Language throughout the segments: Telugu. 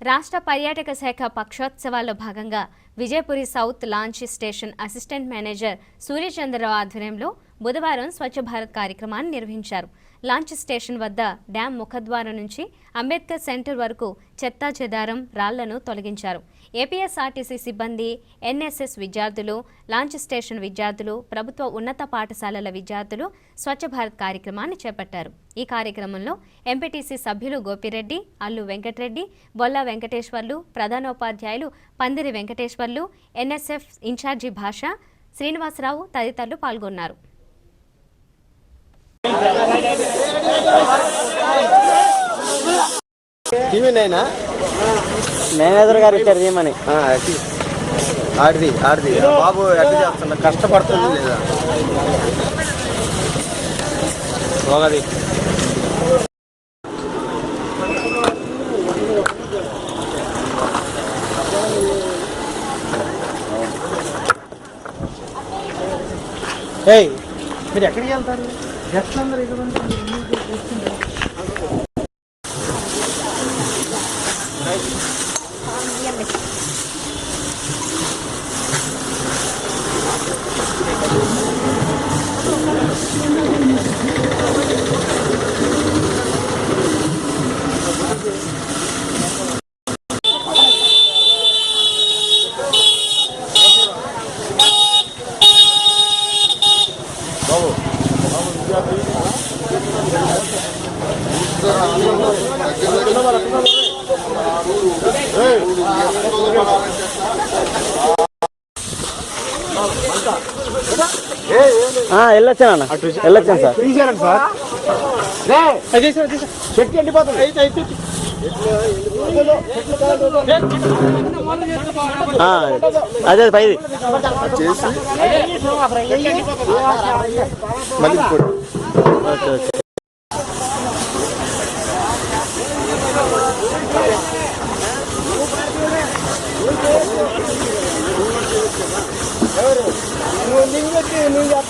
రాష్ట్ర పర్యాటక శాఖ పక్షోత్సవాల్లో భాగంగా Vijayapuri south launch station assistant manager Suryachandra Rao ఆధ్వర్యంలో బుధవారం స్వచ్ఛ భారత్ కార్యక్రమాన్ని నిర్వహించారు. లాంచ్ స్టేషన్ వద్ద డ్యాం ముఖద్వారం నుంచి అంబేద్కర్ సెంటర్ వరకు చెత్తా చెదారం రాళ్ళను తొలగించారు. ఏపీఎస్ఆర్టీసీ సిబ్బంది ఎన్ఎస్ఎస్ విద్యార్థులు లాంచ్ స్టేషన్ విద్యార్థులు ప్రభుత్వ ఉన్నత పాఠశాలల విద్యార్థులు స్వచ్ఛ భారత్ కార్యక్రమాన్ని చేపట్టారు. ఈ కార్యక్రమంలో ఎంపీటీసీ సభ్యులు గోపిరెడ్డి అల్లు వెంకటరెడ్డి బొల్ల వెంకటేశ్వర్లు ప్రధానోపాధ్యాయులు పందిరి వెంకటేశ్వర్లు ఎన్ఎస్ఎఫ్ ఇన్ఛార్జి భాష శ్రీనివాసరావు తదితరులు పాల్గొన్నారు. టీవీ నైనా? మేనేజర్ గారు ఇచ్చారు తీయమని. ఆడిది ఆడిది. బాబు ఎట్లా చేస్తున్నా కష్టపడుతుంది లేదా? ఒకది ఏయ్ మీరు ఎక్కడికి వెళ్తారు? గెస్ట్ అందరు ఇటువంటి Gracias. వెళ్ళొచ్చాను అన్న. వెళ్ళొచ్చాను సార్. తీసారండి సార్. అదే సార్ అదే చెట్టు ఎండిపోతుంది అయితే అయితే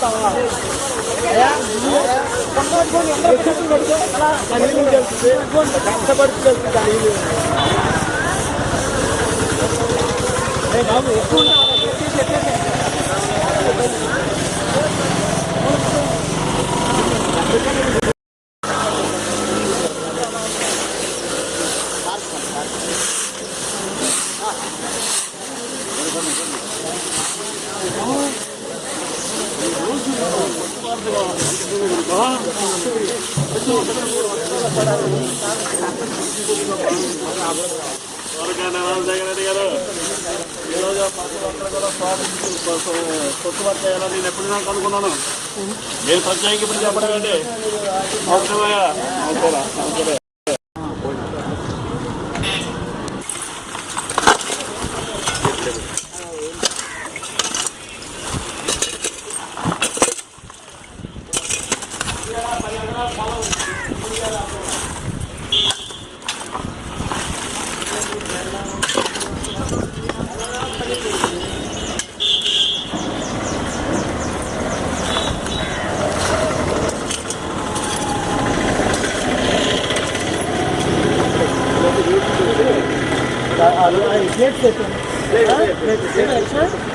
ఆ, చేసి మళ్ళీ కొట్టుబడి చేయాలని నేను ఎప్పుడు నాకు అనుకున్నాను నేను పంచాయతీ ఇప్పుడు చెప్పడం అంటే అవసరమయ్యా అవసరం Jetzt bitte. Jetzt bitte. Jetzt bitte.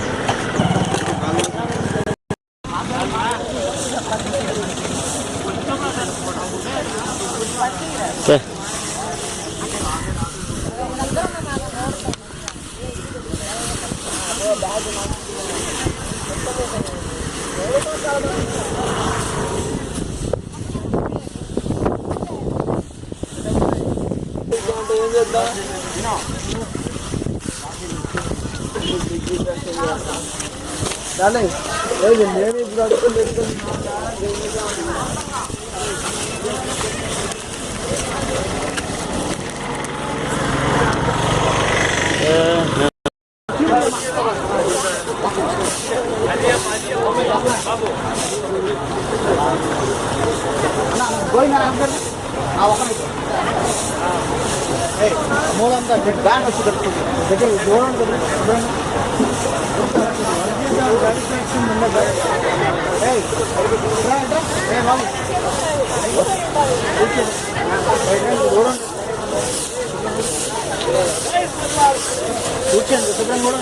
నేను ఇప్పుడు అడుగుతుంది మూలంతా బ్యాన్ వచ్చి దగ్గర దూరం దూరం కూర్చోండి శుభ్రం కూడా